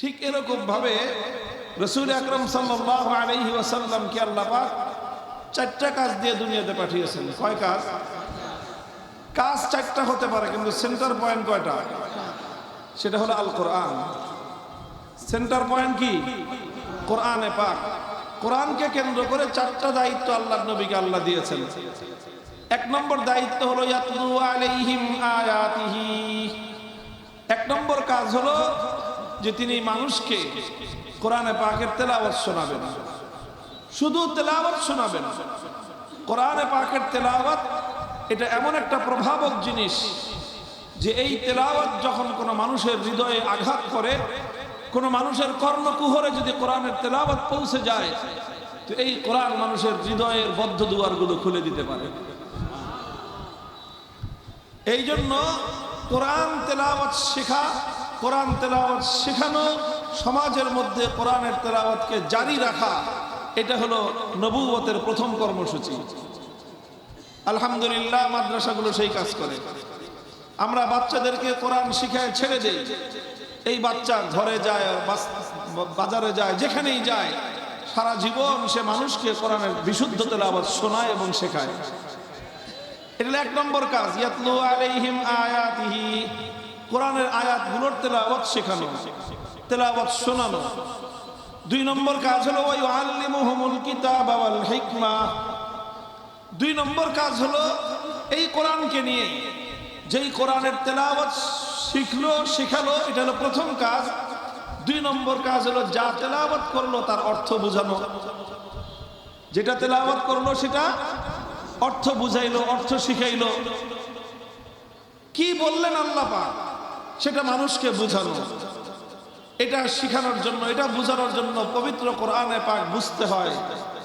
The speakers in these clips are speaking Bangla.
ঠিক এরকম ভাবে রসুল আকরম সাল্লাহ ওয়াসাল্লামকে আল্লাহ চারটা কাজ দিয়ে দুনিয়াতে পাঠিয়েছেন। কয় কাজ? কাজ চারটা হতে পারে, কিন্তু সেন্টার পয়েন্ট কয়টা? সেটা হলো আল কোরআন সেন্টার পয়েন্ট কি? কোরআনে পাক। কোরআনকে কেন্দ্র করে চারটা দায়িত্ব আল্লাহ নবীকে আল্লাহ দিয়েছেন। এক নম্বর দায়িত্ব হলো এক নম্বর কাজ হলো যে তিনি মানুষকে কোরআনে পাকের তেলাওয়াত শোনাবেন। শুধু তেলাওয়াত শোনাবেন। কোরআনে পাকের তেলাওয়াত, এটা এমন একটা প্রভাবক জিনিস যে এই তেলাওয়াত যখন কোনো মানুষের হৃদয়ে আঘাত করে, কোনো মানুষের কর্ণকুহরে যদি কোরআনের তেলাওয়াত পৌঁছে যায়, তো এই কোরআন মানুষের হৃদয়ের বদ্ধ দুয়ারগুলো খুলে দিতে পারে। এই জন্য কোরআন তেলাওয়াত শেখা কোরআন তেলাওয়াত শেখানো, সমাজের মধ্যে কোরআনের তেলাওয়াতকে জারি রাখা, এটা হলো নবুয়তের প্রথম কর্মসূচি। আলহামদুলিল্লাহ, মাদ্রাসাগুলো সেই কাজ করে। আমরা বাচ্চাদেরকে কোরআন শিখায় ছেড়ে দেই। এই বাচ্চা ঘরে যায় বাজারে যায়, যেখানেই যায়, সারা জীবন সে মানুষকে কোরআনের বিশুদ্ধ তেলাওয়াত শোনায় এবং শেখায়। এটা এক নম্বর কাজ। ইয়াতলু আলাইহিম আয়াতিহি। কোরআনের আয়াতগুলোর তেলাওয়াত শেখানো, তেলাওয়াত শোনানো। দুই নম্বর কাজ হলো ওই আল্লিমুহুমুল কিতাব ওয়াল হিকমা। দুই নম্বর কাজ হলো, এই কোরআনকে নিয়ে। যেই কোরআনের তেলাওয়াত শিখলো, শেখালো, এটা হলো প্রথম কাজ। দুই নম্বর কাজ হলো, যা তেলাওয়াত করল, তার অর্থ বোঝানো। যেটা তেলাওয়াত করল, সেটা অর্থ বুঝাইলো, অর্থ শিখাইলো। কি বললেন আল্লাহ পাক? সেটা মানুষকে বুঝানো। এটা শিখানোর জন্য, এটা বোঝানোর জন্য পবিত্র কোরআনে পাক বুঝতে হয়।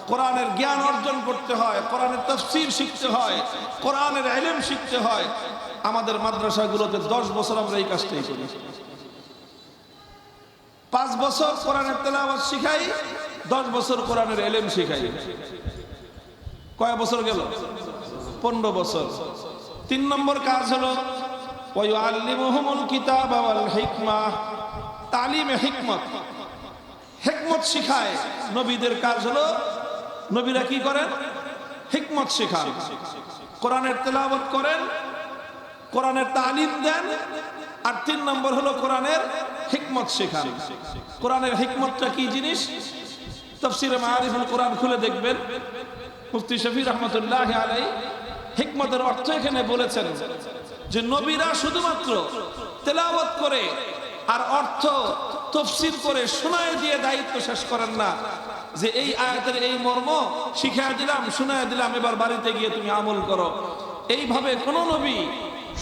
কোরআনের জ্ঞান অর্জন করতে হয়, কোরআনের তফসির শিখতে হয়, কোরআনের এলেম শিখতে হয়। আমাদের মাদ্রাসাগুলোতে দশ বছর আমরা এই কাজটাই করি। পাঁচ বছর কোরআনের তেলাওয়াত শিখাই, দশ বছর কোরআনের এলেম শিখাই। কয় বছর গেল? পনেরো বছর। তিন নম্বর কাজ হলো ওয়াইআল্লিমুহুমুল কিতাব ওয়াল হিকমা। তালিমে হিকমত। হিকমত শিখায়। নবীদের কাজ হলো, নবীরা কি করেন? হিকমত শেখান। কোরআনের তেলাওয়াত করেন, কোরআনের তালিম দেন, আর তিন নম্বর হলো কোরআনের হিকমত শেখান। কোরআনের হিকমতটা কি জিনিস? তফসিরে মারিফুল কোরআন খুলে দেখবেন। মুফতি শফি রহমতুল্লাহ আলাই হিকমতের অর্থ এখানে বলেছেন। যে নবীরা শুধুমাত্র তেলাওয়াত করে আর অর্থ তফসিল করে শোনায় দিয়ে দায়িত্ব শেষ করেন না। যে এই আয়াতের এই মর্ম শিখায় দিলাম, শোনায় দিলাম, এবার বাড়িতে গিয়ে তুমি আমল করো। এইভাবে কোন নবী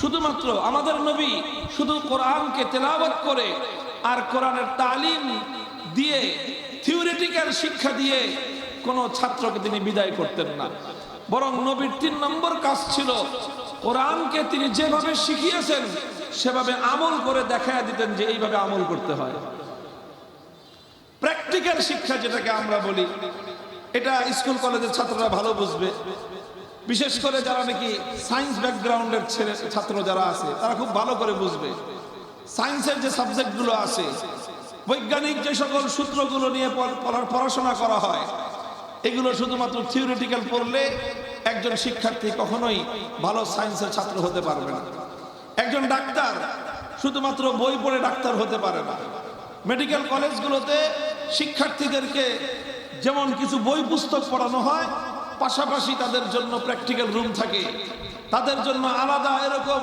শুধুমাত্র আমাদের নবী শুধু কোরআনকে তেলাওয়াত করে আর কোরআনের তালিম দিয়ে, থিওরিটিক্যাল শিক্ষা দিয়ে কোনো ছাত্রকে তিনি বিদায় করতেন না। বরং নবীর তিন নম্বর কাজ ছিল কোরআনকে তিনি যেভাবে শিখিয়েছেন, সেভাবে আমল করে দেখায় দিতেন যে এইভাবে আমল করতে হয়। প্র্যাকটিক্যাল শিক্ষা যেটাকে আমরা বলি, এটা স্কুল কলেজের ছাত্ররা ভালো বুঝবে। বিশেষ করে যারা নাকি সায়েন্স ব্যাকগ্রাউন্ডের ছেলে, ছাত্র যারা আছে, তারা খুব ভালো করে বুঝবে। সায়েন্সের যে সাবজেক্টগুলো আছে, বৈজ্ঞানিক যে সকল সূত্রগুলো নিয়ে পড়- পড়া- পড়াশোনা করা হয়, এগুলো শুধুমাত্র থিওরিটিক্যাল পড়লে একজন শিক্ষার্থী কখনোই ভালো সায়েন্সের ছাত্র হতে পারবে না। একজন ডাক্তার শুধুমাত্র বই পড়ে ডাক্তার হতে পারে না। মেডিকেল কলেজগুলোতে শিক্ষার্থীদেরকে যেমন কিছু বই পুস্তক পড়ানো হয়, পাশাপাশি তাদের জন্য প্র্যাকটিক্যাল রুম থাকে। তাদের জন্য আলাদা এরকম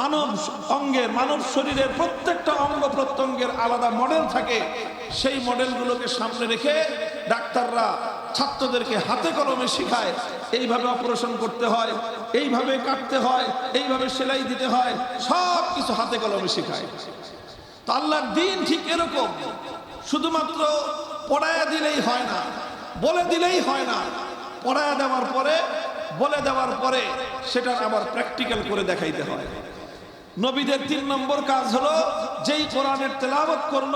মানব অঙ্গের, মানব শরীরের প্রত্যেকটা অঙ্গ প্রত্যঙ্গের আলাদা মডেল থাকে। সেই মডেলগুলোকে সামনে রেখে ডাক্তাররা ছাত্রদেরকে হাতে কলমে শেখায়, এইভাবে অপারেশন করতে হয়, এইভাবে কাটতে হয়, এইভাবে সেলাই দিতে হয়, সব কিছু হাতে কলমে শেখায়। তো আল্লাহর দিন ঠিক এরকম, শুধুমাত্র পড়ায়া দিলেই হয় না, বলে দিলেই হয় না, পড়ায়া দেওয়ার পরে, বলে দেওয়ার পরে সেটার আবার প্র্যাকটিক্যাল করে দেখাইতে হয়। নবীদের তিন নম্বর কাজ হলো, যেই কোরআনের তেলাবত করল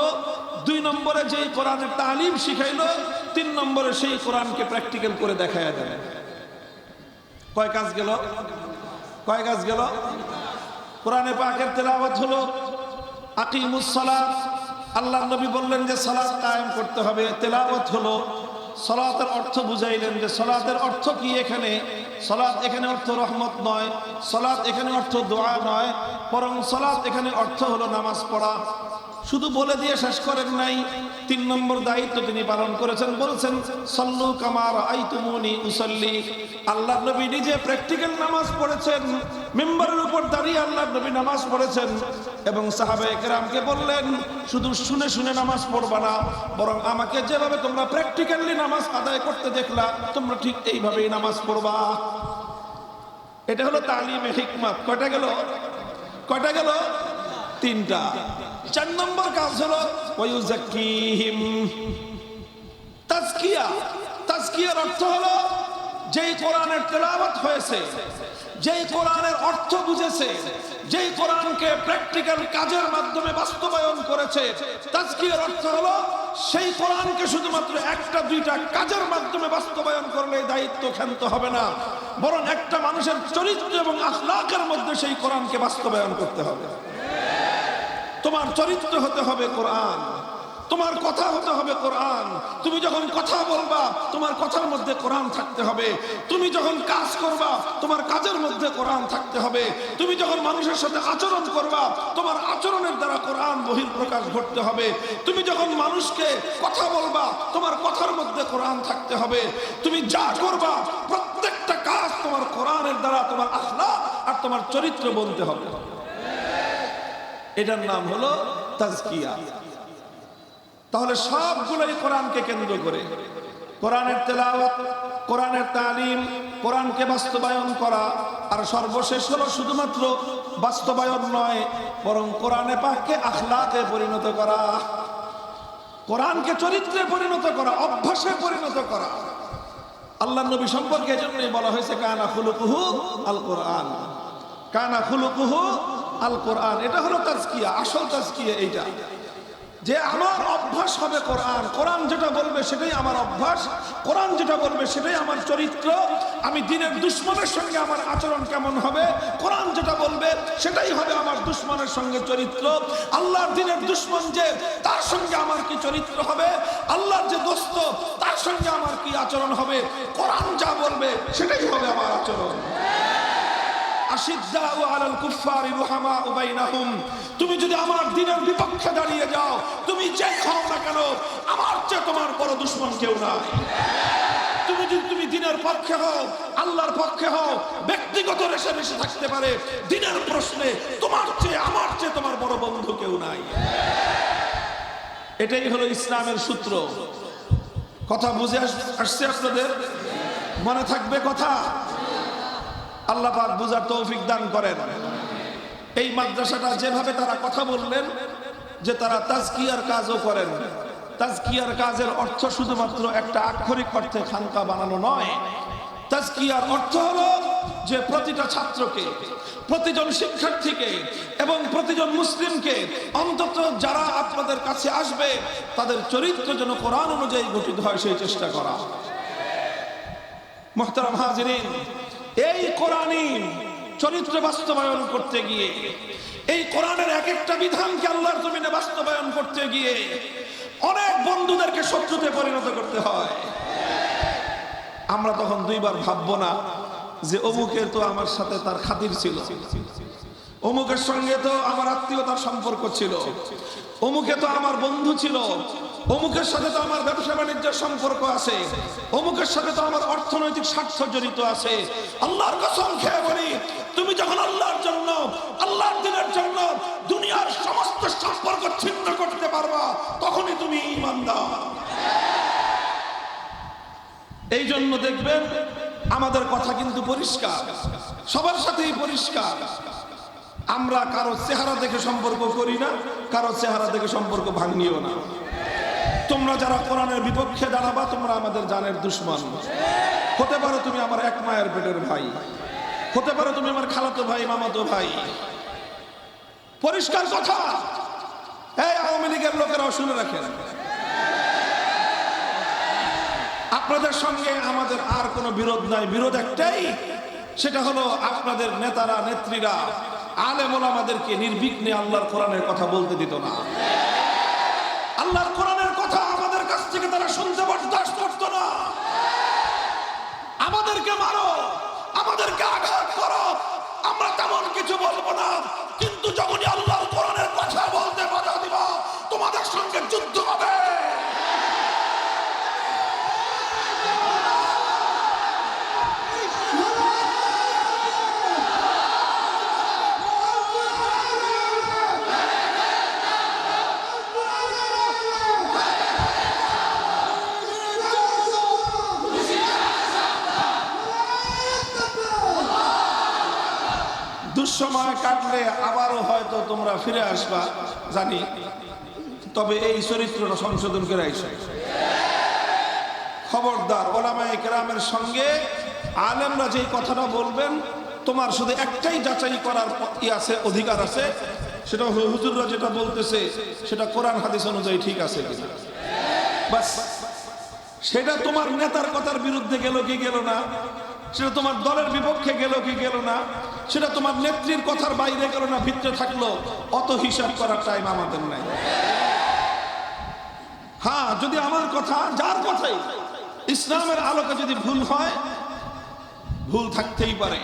দুই নম্বরে যেই কোরআনের তালিম শিখাইলো, তিন নম্বরে সেই কোরআনকে প্র্যাকটিক্যাল করে দেখাইয়া দেবে। কয় কাজ গেল? কয় কাজ গেল? কোরআনে পাকের তেলাওয়াত হলো, আকিমুস সালাত। আল্লাহ নবী বললেন যে সালাত কায়েম করতে হবে। তেলাওয়াত হলো, সলাতের অর্থ বুঝাইলেন যে সলাতের অর্থ কি এখানে? সলাৎ এখানে অর্থ রহমত নয় সলাৎ এখানে অর্থ দোয়া নয়, বরং সলাৎ এখানে অর্থ হলো নামাজ পড়া। শুধু বলে দিয়ে শেষ করেন নাই। তিন নম্বর দায়িত্ব তিনি পালন করেছেন, বলছেন, সল্লু কামার আইতুমুনি উসল্লি। আল্লাহ নবী নিজে প্র্যাকটিক্যাল নামাজ পড়েছেন, মেম্বারের উপর দাঁড়িয়ে আল্লাহ নবী নামাজ পড়েছেন এবং সাহাবে একরামকে বললেন, শুধু শুনে শুনে নামাজ পড়বা না, বরং আমাকে যেভাবে তোমরা প্র্যাকটিক্যালি নামাজ আদায় করতে দেখলা, তোমরা ঠিক এইভাবেই নামাজ পড়বা। এটা হলো তালিমে হিকমত। কয়টা গেল? কয়টা গেল? তিনটা। চার নম্বর কাজ হলো তাজকিয়া। অর্থ হলো, যেই কোরআনের তেলাওয়াত হয়েছে, যেই কোরআনের অর্থ বুঝেছে, যেই কোরআনকে প্র্যাকটিক্যাল কাজের মাধ্যমে বাস্তবায়ন করেছে, তাজকিয়ার অর্থ হলো, সেই কোরআনকে শুধুমাত্র একটা, দুইটা কাজের মাধ্যমে বাস্তবায়ন করলে দায়িত্ব ক্ষান্ত হবে না। বরং একটা মানুষের চরিত্র এবং আখলাকের মধ্যে সেই কোরআনকে বাস্তবায়ন করতে হবে। তোমার চরিত্র হতে হবে কোরআন। তোমার কথা হতে হবে কোরআন। তুমি যখন কথা বলবা, তোমার কথার মধ্যে কোরআন থাকতে হবে। তুমি যখন কাজ করবা, তোমার কাজের মধ্যে কোরআন থাকতে হবে। তুমি যখন মানুষের সাথে আচরণ করবা, তোমার আচরণের দ্বারা কোরআন বহির্প্রকাশ ঘটতে হবে। তুমি যখন মানুষকে কথা বলবা, তোমার কথার মধ্যে কোরআন থাকতে হবে। তুমি যা করবা, প্রত্যেকটা কাজ তোমার কোরআনের দ্বারা তোমার আখলা আর তোমার চরিত্র বলতে হবে। এটার নাম হলো তাজকিয়া। তাহলে সবগুলোই কোরআনকে কেন্দ্র করে। কোরআনের তেলাওয়াত, কোরআনের তালিম, কোরআনকে বাস্তবায়ন করা, আর সর্বশেষ হলো শুধুমাত্র বাস্তবায়ন নয়, বরং কোরআনে পাককে আখলাকে পরিণত করা, কোরআনকে চরিত্রে পরিণত করা, অভ্যাসে পরিণত করা। আল্লাহ নবী সম্পর্কে এজন্যই বলা হয়েছে, কানা খুলুকুহু আল কোরআন কানা খুলুকুহু আল কোরআন এটা হলো তাজকিয়া, আসল তাজকিয়া এইটা। যে আমার অভ্যাস হবে কোরআন কোরআন যেটা বলবে সেটাই আমার অভ্যাস, কোরআন যেটা বলবে সেটাই আমার চরিত্র, আমি দিনের দুশ্মনের সঙ্গে আমার আচরণ কেমন হবে, কোরআন যেটা বলবে সেটাই হবে আমার দুশ্মনের সঙ্গে চরিত্র। আল্লাহর দিনের দুশ্মন যে, তার সঙ্গে আমার কি চরিত্র হবে? আল্লাহর যে দোস্ত, তার সঙ্গে আমার কি আচরণ হবে? কোরআন যা বলবে সেটাই হবে আমার আচরণ। তুমি যদি আমার দিনের বিপক্ষে দাঁড়িয়ে যাও, তুমি যে হও না কেন, আমার চেয়ে তোমার বড় দুশ্মন কেউ নাই। তুমি যদি তুমি দিনের পক্ষে হও, আল্লাহর পক্ষে হও, ব্যক্তিগত রেশারেশি থাকতে পারে, দিনের প্রশ্নে তোমার চেয়ে, আমার চেয়ে তোমার বড় বন্ধু কেউ নাই। এটাই হলো ইসলামের সূত্র। কথা বুঝে আসছে আপনাদের? মনে থাকবে কথা? আল্লাহ পাক বুঝার তৌফিক দান করেন। এই মাদ্রাসাটা যেভাবে তারা কথা বললেন যে তারা তাজকিয়ার কাজও করেন। তাজকিয়ার কাজের অর্থ শুধুমাত্র একটা আক্ষরিক অর্থে খানকা বানানো নয়। তাজকিয়ার অর্থ হলো যে প্রতিটা ছাত্রকে, প্রতিজন শিক্ষার্থীকে এবং প্রতিজন মুসলিমকে অন্তত যারা আপনাদের কাছে আসবে, তাদের চরিত্র যেন কোরআন অনুযায়ী গঠিত হয়, সেই চেষ্টা করা। মোহতারাম হাজিরিন এই কোরআনই চরিত্র বাস্তবায়ন করতে গিয়ে, এই কোরআনের এক একটা বিধানকে আল্লাহর জমিনে বাস্তবায়ন করতে গিয়ে অনেক বন্ধুদেরকে শত্রুতে পরিণত করতে হয়। আমরা তখন দুইবার ভাববো না যে অমুকের তো আমার সাথে তার খাতির ছিল, অমুকের সঙ্গে তো আমার আত্মীয়তার সম্পর্ক ছিল, অমুকে তো আমার বন্ধু ছিল অমুকের সাথে তো আমার ব্যবসা বাণিজ্যের সম্পর্ক আছে। অমুকের সাথে তো আমার অর্থনৈতিক স্বার্থ জড়িত আছে। আল্লাহর কসম খেয়ে বলি, তুমি যখন আল্লাহর জন্য, আল্লাহর দিনের জন্য দুনিয়ার সমস্ত সম্পর্ক ছিন্ন করতে পারবা, তখনই তুমি ইমানদার এই জন্য দেখবেন, আমাদের কথা কিন্তু পরিষ্কার, সবার সাথেই পরিষ্কার। আমরা কারও চেহারা দেখে সম্পর্ক করি না, কারও চেহারা দেখে সম্পর্ক ভাঙিও না। তোমরা যারা কোরআনের বিপক্ষে দাঁড়াবা, তোমরা আমাদের জানের দুশ্মন। হতে পারো তুমি আমার এক মায়ের পেটের ভাই। হতে পারো তুমি আমার খালাতো ভাই, মামাতো ভাই। পরিষ্কার কথা। এই আওয়ামী লীগের লোকেরাও শুনে রাখেন। আপনাদের সঙ্গে আমাদের আর কোনো বিরোধ নাই। বিরোধ একটাই, সেটা হলো আপনাদের নেতারা, নেত্রীরা, আলেম আমাদেরকে নির্বিঘ্নে আল্লাহর কোরআনের কথা বলতে দিত না। আমাদেরকে মারো। আমাদেরকে আঘাত করো। আমরা তেমন কিছু বলব না। কিন্তু যখনই আল্লাহ কাটলে আবারও হয়তো তোমরা ফিরে আসবা, জানি। তবে এই চরিত্রটা সংশোধন করে আইসো। খবরদার ওলামায়ে কেরামের সঙ্গে আলেমরা যেই কথাটা বলবেন, তোমার শুধু একটাই যাচাই করার আছে, অধিকার আছে, সেটা হুজুররা যেটা বলতেছে, সেটা কোরআন, হাদিস অনুযায়ী ঠিক আছে সেটা তোমার নেতার কথার বিরুদ্ধে গেল কি গেল না? সেটা তোমার দলের বিপক্ষে গেল কি গেল না, সেটা তোমার নেত্রীর কথার বাইরে গেল না, ভিতরে থাকল, অত হিসাব করার টাইম আমাদের নাই। হ্যাঁ যদি আমার কথা, যার কথাই, ইসলামের আলোকে যদি ভুল হয়, ভুল থাকতেই পারে।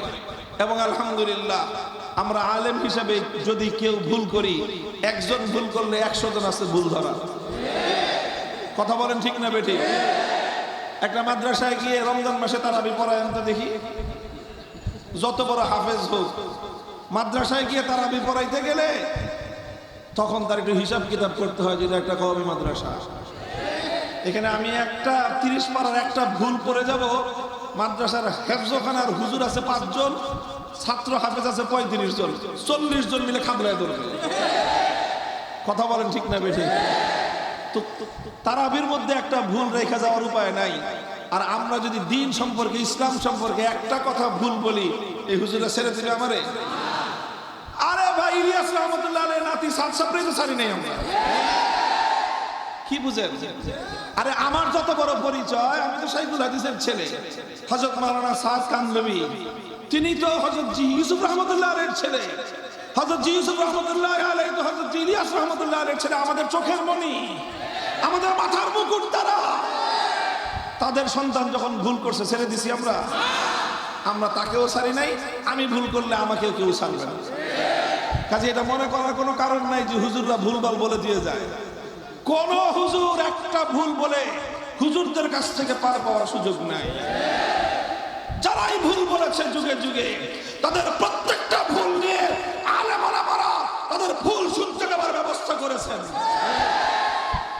এবং আলহামদুলিল্লাহ, আমরা আলেম হিসাবে যদি কেউ ভুল করি, একজন ভুল করলে একশো জন আছে ভুল ধরা। কথা বলেন ঠিক না বেটি একটা মাদ্রাসায় গিয়ে রমজান মাসে তারাবি পড়ায় তো দেখি। যত বড় হাফেজ হোক, মাদ্রাসায় গিয়ে তারাবি পড়াইতে গেলে তখন তার একটু হিসাব কিতাব করতে হয় যেটা একটা কওমি মাদ্রাসা। এখানে আমি একটা তিরিশ পাড়ার একটা ভুল করে যাব। মাদ্রাসার হেফজখানার হুজুর আছে পাঁচজন, ছাত্র হাফেজ আছে পঁয়ত্রিশ জন, চল্লিশ জন মিলে খাবলায় ধরবে। কথা বলেন ঠিক না বেঠে তো তারাবির মধ্যে একটা ভুল রেখে যাওয়ার উপায় নাই। আর আমরা যদি দিন সম্পর্কে, ইসলাম সম্পর্কে একটা কথা ভুল বলি, এই হুজুরা ছেড়ে দিবে আমারে? আরে ভাই, ইলিয়াস রহমতুল্লাহ নাতি সাত সাপড়ে তো সারি নেই আমরা। কি বুঝেন? আরে আমার যত বড় পরিচয়, আমি তো সাইফুল হাদিসের ছেলে। হজরত মাওলানা সাদ কান্দবি, তিনি তো হজরত জি ইউসুফ রহমতুল্লাহ আলের ছেলে। হজরত জি ইউসুফ রহমতুল্লাহ আলাই তো হজরত ইলিয়াস রহমতুল্লাহ আলের ছেলে, আমাদের চোখের মনি। আমাদের মাথার মুকুট তারা। তাদের সন্তান যখন ভুল করছে, ছেড়ে দিছি আমরা। আমরা তাকেও ছাড়ি নাই, আমি ভুল করলে আমাকেও কেউ ছাড়বে না। কাজে এটা মনে করার কোনো কারণ নাই যে হুজুররা ভুলভাল বলে দিয়ে যায়। কোন হুজুর একটা ভুল বলে হুজুরদের কাছ থেকে পার পাওয়ার সুযোগ নাই। যারাই ভুল বলেছে যুগে যুগে, তাদের প্রত্যেকটা ভুল নিয়ে আলে মারা তাদের ভুল শুনতে নেবার ব্যবস্থা করেছেন।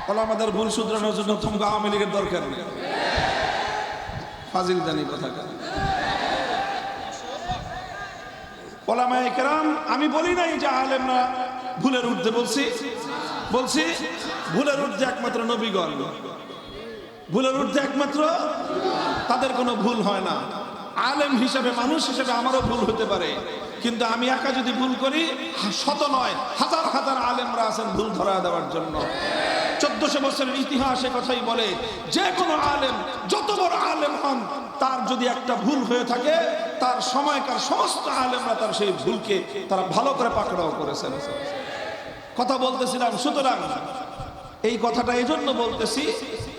বলে আমাদের ভুল শুধরানোর জন্য তোমাকে আওয়ামী লীগের দরকার নেই। ফাজিল জানি কথা আমি বলি নাই যে আলেমরা ভুলের ঊর্ধ্বে, বলছি বলছি, ভুলের ঊর্ধ্বে একমাত্র নবীগণ। ভুলের ঊর্ধ্বে একমাত্র তাদের কোনো ভুল হয় না। আলেম হিসেবে, মানুষ হিসেবে আমারও ভুল হতে পারে। কিন্তু আমি একা যদি ভুল করি, শত নয়, হাজার হাজার আলেমরা আছেন ভুল ধরা দেওয়ার জন্য। চোদ্দশো বছরের ইতিহাসে কথাই বলে, যে কোনো আলেম, যত বড় আলেম হন, তার যদি একটা ভুল হয়ে থাকে, তার সময়কার সমস্ত আলেমরা তার সেই ভুলকে তারা ভালো করে পাকড়াও করেছেন। কথা বলতেছিলাম, সুতরাং এই কথাটা এই জন্য বলতেছি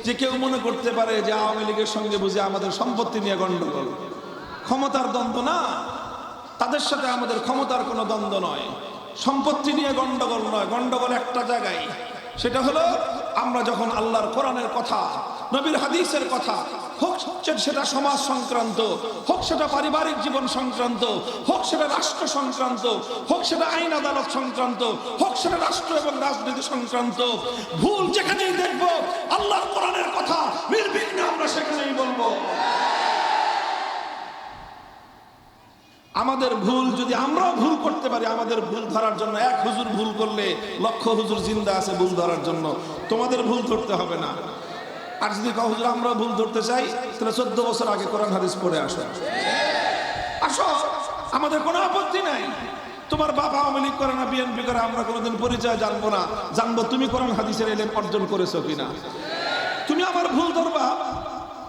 যে কেউ মনে করতে পারে যে আওয়ামী লীগের সঙ্গে বুঝে আমাদের সম্পত্তি নিয়ে গন্ডগোল ক্ষমতার দ্বন্দ্ব না, তাদের সাথে আমাদের ক্ষমতার কোনো দ্বন্দ্ব নয়। সম্পত্তি নিয়ে গন্ডগোল নয়, গণ্ডগোল একটা জায়গায়। সেটা হলো, আমরা যখন আল্লাহর কোরআনের কথা, নবীর হাদিসের কথা, হোক সেটা সমাজ সংক্রান্ত, হোক সেটা পারিবারিক জীবন সংক্রান্ত, হোক সেটা রাষ্ট্র সংক্রান্ত, হোক সেটা আইন আদালত সংক্রান্ত, হোক সেটা রাষ্ট্র এবং রাজনীতি সংক্রান্ত, ভুল যেখানেই দেখব, আল্লাহর কোরআনের কথা নির্বিঘ্নে আমরা সেখানেই বলব। আমাদের ভুল যদি আমরাও ভুল করতে পারি, আমাদের ভুল ধরার জন্য, এক হুজুর ভুল করলে লক্ষ হুজুর জিন্দা আছে ভুল ধরার জন্য। তোমাদের ভুল ধরতে হবে না। আর যদি কাউ হুজুর আমরা ভুল ধরতে চাই, তাহলে চোদ্দ বছর আগে কোরআন হাদিস পড়ে আসো। আসো, আমাদের কোনো আপত্তি নাই। তোমার বাবা আওয়ামী লীগ করে না বিএনপি করে, আমরা কোনোদিন পরিচয় জানব না। জানব তুমি কোরআন হাদিসের এলেম অর্জন করেছ কিনা। তুমি আমার ভুল ধরবা।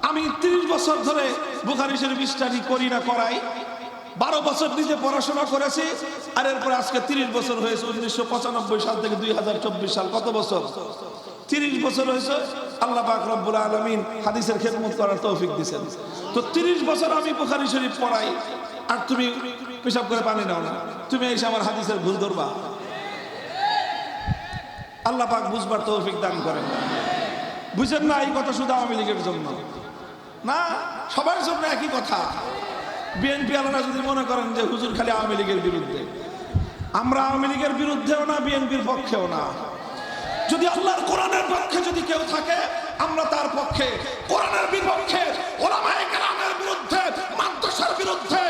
আমি তিরিশ বছর ধরে বুখারি শরীফ করি না, করাই। বারো বছর নিজে পড়াশোনা করেছি, আর এরপর আজকে তিরিশ বছর হয়েছে উনিশশো পঁচানব্বই সাল থেকে দুই হাজার চব্বিশ সাল। কত বছর? তিরিশ বছর হয়েছে, আল্লাহ পাক রব্বুল আলমিন হাদিসের খেদমত করার তৌফিক দিয়েছেন তো তিরিশ বছর আমি বুখারি শরীফ পড়াই, আর তুমি পেশাব করে পানি নাও না। তুমি এসে আমার হাদিসের ভুল ধরবা। আল্লাহ পাক বুঝবার তৌফিক দান করেন। বুঝেন না এই কথা শুধু আওয়ামী লীগের জন্য। না, সবার জন্য একই কথা। বিএনপি আলারা যদি মনে করেন যে হুজুর খালি আওয়ামী লীগের বিরুদ্ধে। আমরা আওয়ামী লীগের বিরুদ্ধেও না, বিএনপির পক্ষেও না। যদি আল্লাহর কোরআনের পক্ষে যদি কেউ থাকে, আমরা তার পক্ষে। কোরআনের বিপক্ষে ওলামায়ে কেরামের বিরুদ্ধে, মাদ্রাসার বিরুদ্ধে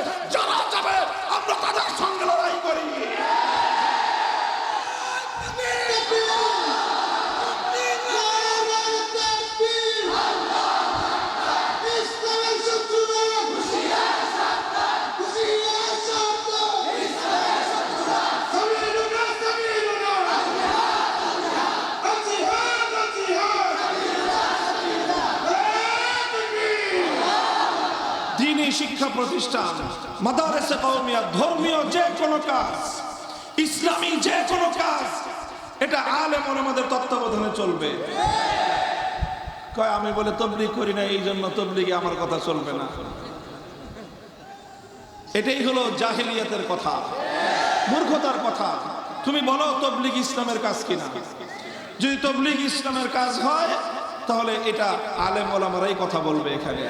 প্রতিষ্ঠান, মাদারেসে কওমিয়া, ধর্মীয় যে কোনো কাজ, ইসলামী যে কোনো কাজ, এটা আলেম আমাদের তত্ত্বাবধানে চলবে। কয়, আমি বলে তবলিগ করি না, এই জন্য তবলিগে আমার কথা চলবে না। এটাই হলো জাহিলিয়াতের কথা, মূর্খতার কথা। তুমি বলো তবলিগ ইসলামের কাজ কিনা? যদি তবলিগ ইসলামের কাজ হয়, তাহলে এটা আলেম ওলামারাই কথা বলবে এখানে।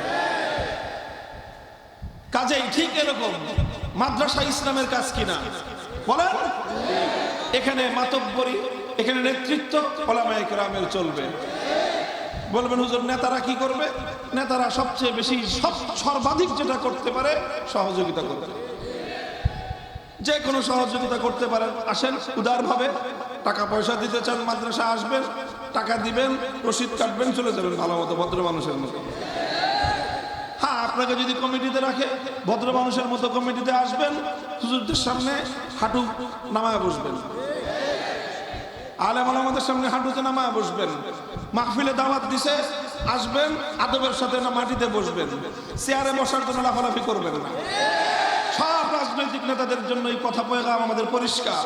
কাজেই ঠিক এরকম মাদ্রাসা ইসলামের কাজ কিনা? বলেন। এখানে মাতব্বরি, এখানে নেতৃত্ব ওলামায়ে কেরামের চলবে। বলবেন, হুজুর, নেতারা কি করবে? নেতারা সবচেয়ে বেশি, সব সর্বাধিক যেটা করতে পারে, সহযোগিতা করবে। যে কোনো সহযোগিতা করতে পারেন। আসেন, উদারভাবে টাকা পয়সা দিতে চান, মাদ্রাসা আসবেন, টাকা দিবেন, রসিদ কাটবেন, চলে যাবেন ভালো মতো ভদ্র মানুষের মতো। আপনাকে যদি কমিটিতে রাখে, ভদ্র মানুষের মতো কমিটিতে আসবেন, হুজুরদের সামনে হাঁটু নামায় বসবেন। আলেম আলামাদের সামনে হাঁটুতে নামায় বসবেন। মাহফিলে দাওয়াত দিছে, আসবেন, আদবের সাথে না মাটিতে বসবেন। চেয়ারে বসার জন্য লাফালাফি করবেন না। সব রাজনৈতিক নেতাদের জন্য এই কথা পয়গাম আমাদের পরিষ্কার।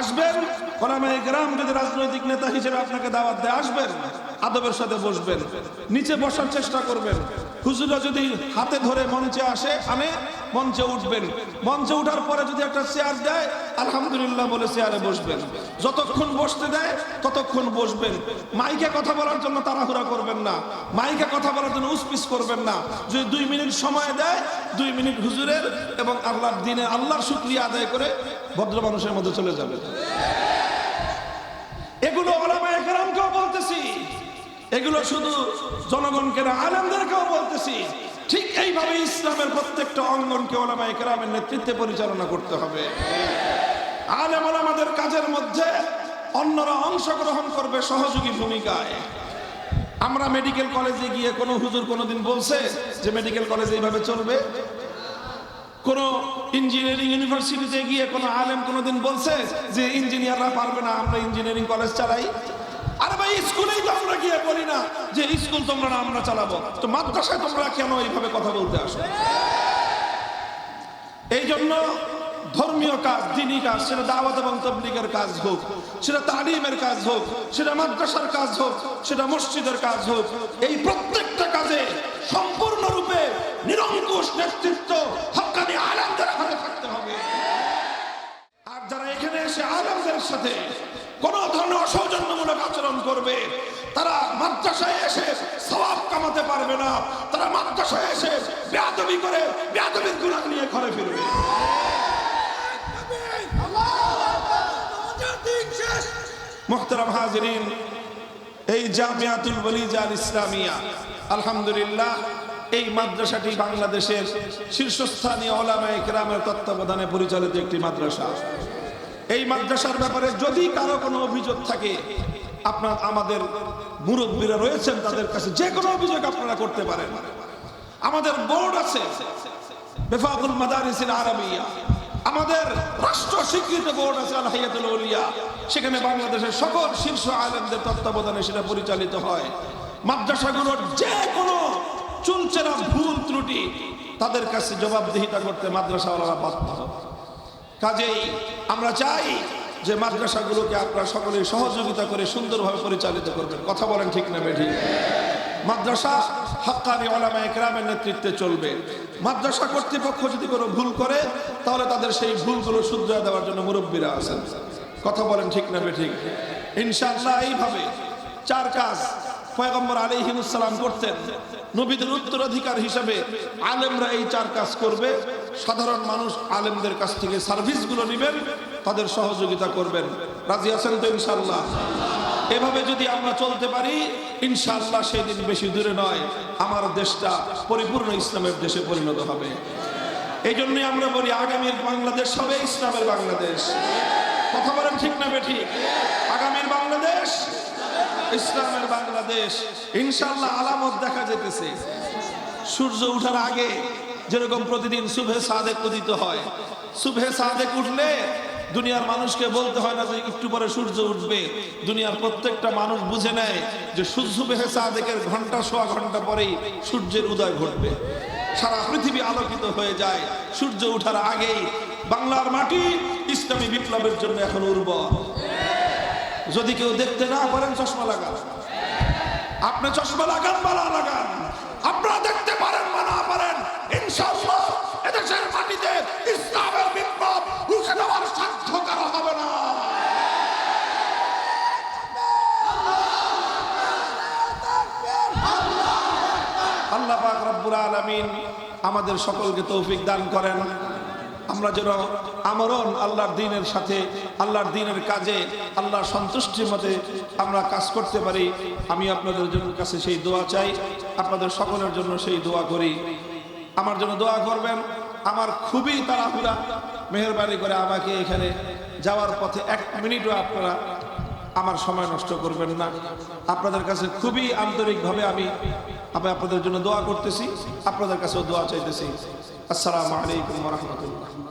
আসবেন ওলামে গ্রাম যদি রাজনৈতিক নেতা হিসেবে আপনাকে দাওয়াত দেয়, আসবেন, আদবের সাথে বসবেন। নিচে বসার চেষ্টা করবেন। হুজুরা যদি হাতে ধরে মঞ্চে আসে আনে মঞ্চে উঠবেন। মঞ্চে উঠার পরে যদি একটা চেয়ার দেয়, আলহামদুলিল্লাহ বলে চেয়ারে বসবেন। যতক্ষণ বসতে দেয়, ততক্ষণ বসবেন। মাইকে কথা বলার জন্য তাড়াহুড়া করবেন না। মাইকে কথা বলার জন্য উসপিস করবেন না। যদি দুই মিনিট সময় দেয়, দুই মিনিট হুজুরের এবং আল্লাহর দিনে আল্লাহর শুক্রিয়া আদায় করে ভদ্র মানুষের মধ্যে চলে যাবে এগুলো এগুলো শুধু জনগণকে না, আলেমদেরকেও বলতেছি। ঠিক এইভাবে ইসলামের প্রত্যেকটা অঙ্গনকে ওলামায়ে কেরামের নেতৃত্বে পরিচালনা করতে হবে। আলেম ওলামাদের কাজের মধ্যে অন্যরা অংশগ্রহণ করবে সহযোগী ভূমিকায়। আমরা মেডিকেল কলেজে গিয়ে কোনো হুজুর কোনোদিন বলছে যে মেডিকেল কলেজ এইভাবে চলবে? কোন ইঞ্জিনিয়ারিং ইউনিভার্সিটিতে গিয়ে কোনো আলেম কোনোদিন বলছে যে ইঞ্জিনিয়াররা পারবে না, আমরা ইঞ্জিনিয়ারিং কলেজ চালাই? আরে ভাই, স্কুলেই তো আমরা গিয়ে বলি না যে স্কুল তোমরা না, আমরা চালাবো। তো মাদ্রাসায় তোমরা কেন এইভাবে কথা বলতে আসো? এই জন্য ধর্মীয় কাজ, দিনী কাজ, সেটা দাওয়াত এবং তবলিগের কাজ হোক, সেটা তালিমের কাজ হোক, সেটা মাদ্রাসার কাজ হোক, সেটা মসজিদের কাজ হোক, এই প্রত্যেকটা কাজে সম্পূর্ণরূপে নিরঙ্কুশ নেতৃত্ব হক্কানি আলেমদের হাতে থাকতে হবে। আর যারা এখানে এসে আলেমদের সাথে কোন ধরনের অসৌজন্যমূলক আচরণ করবে। তারা মাদ্রাসায় এসে সওয়াব কামাতে পারবে না। তারা মাদ্রাসায় এসে বেয়াদবি করে, বেয়াদবির গুণা নিয়ে ঘরে ফিরবে। মোহতারাম হাজরিন, এই জামিয়াতুল বলিজাল ইসলামিয়া, আলহামদুলিল্লাহ, এই মাদ্রাসাটি বাংলাদেশের শীর্ষস্থানীয় ওলামায়ে কেরামের তত্ত্বাবধানে পরিচালিত একটি মাদ্রাসা। এই মাদ্রাসার ব্যাপারে যদি কারও কোনো অভিযোগ থাকে, আপনার আমাদের মুরব্বীরা রয়েছেন তাদের কাছে যে কোনো অভিযোগ আপনারা করতে পারেন। আমাদের বোর্ড আছে, বেফাকুল মাদারিসিল আরাবিয়া। আমাদের রাষ্ট্র স্বীকৃত বোর্ড আছে আল উলিয়া। সেখানে বাংলাদেশের সকল শীর্ষ আলেমদের তত্ত্বাবধানে সেটা পরিচালিত হয়। মাদ্রাসাগুলোর যে কোনো চুলচেরা ভুল ত্রুটি তাদের কাছে জবাবদিহিতা করতে মাদ্রাসাওয়ালারা বাধ্য। কাজেই আমরা চাই যে মাদ্রাসাগুলোকে আপনারা সকলে সহযোগিতা করে সুন্দরভাবে পরিচালিত করবেন। কথা বলেন ঠিক না বেঠিক মাদ্রাসা হাক্কানি ওলামা একরামের নেতৃত্বে চলবে। মাদ্রাসা কর্তৃপক্ষ যদি কোনো ভুল করে, তাহলে তাদের সেই ভুলগুলো শুধরে দেওয়ার জন্য মুরব্বীরা আছেন। কথা বলেন ঠিক না ঠিক ইনশাআল্লাহ এইভাবে চার কাজ পয়গম্বর আলিহিমুসালাম করতেন। নবীদের উত্তরাধিকার হিসাবে আলেমরা এই চার কাজ করবে। সাধারণ মানুষ আলেমদের কাছ থেকে সার্ভিসগুলো নেবেন, তাদের সহযোগিতা করবেন। রাজি আছেন তো ইনশাল্লাহ এভাবে যদি আমরা চলতে পারি ইনশাল্লাহ সেই দিন বেশি দূরে নয়, আমার দেশটা পরিপূর্ণ ইসলামের দেশে পরিণত হবে। এই জন্যই আমরা বলি, আগামীর বাংলাদেশ হবে ইসলামের বাংলাদেশ। কথা বলেন ঠিক না বেঠি আগামীর বাংলাদেশ? ইসলামের বাংলাদেশ। ইনশাল্লাহ আলামত দেখা যেতেছে সূর্য উঠার আগে যেরকম প্রতিদিন শুভে সাদেক উদিত হয়। শুভে সাদেক উঠলে দুনিয়ার মানুষকে বলতে হয় না যে একটু পরে সূর্য উঠবে। দুনিয়ার প্রত্যেকটা মানুষ বুঝে নেয় যে শুভে সাদেকের ঘণ্টা সোয়া ঘণ্টা পরেই সূর্যের উদয় ঘটবে। সারা পৃথিবী আলোকিত হয়ে যায় সূর্য উঠার আগেই। বাংলার মাটি ইসলামী বিপ্লবের জন্য এখন উর্বর। যদি কেউ দেখতে না পারেন, চশমা লাগান। আপনি চশমা লাগান বা না লাগান। আপনারা আল্লাহ পাক রব্বুল আলামিন আমাদের সকলকে তৌফিক দান করেন। আমরা যেন আমরণ আল্লাহর দিনের সাথে, আল্লাহর দিনের কাজে, আল্লাহর সন্তুষ্টির মতে আমরা কাজ করতে পারি। আমি আপনাদের জন্য কাছে সেই দোয়া চাই। আপনাদের সকলের জন্য সেই দোয়া করি। আমার জন্য দোয়া করবেন। আমার খুবই তাড়াহুড়া। মেহরবানি করে আমাকে এখানে যাওয়ার পথে এক মিনিটও আপনারা আমার সময় নষ্ট করবেন না। আপনাদের কাছে খুবই আন্তরিকভাবে আমি আমি আপনাদের জন্য দোয়া করতেছি আপনাদের কাছেও দোয়া চাইতেছি। আসসালামু আলাইকুম রহমতুল্লাহ।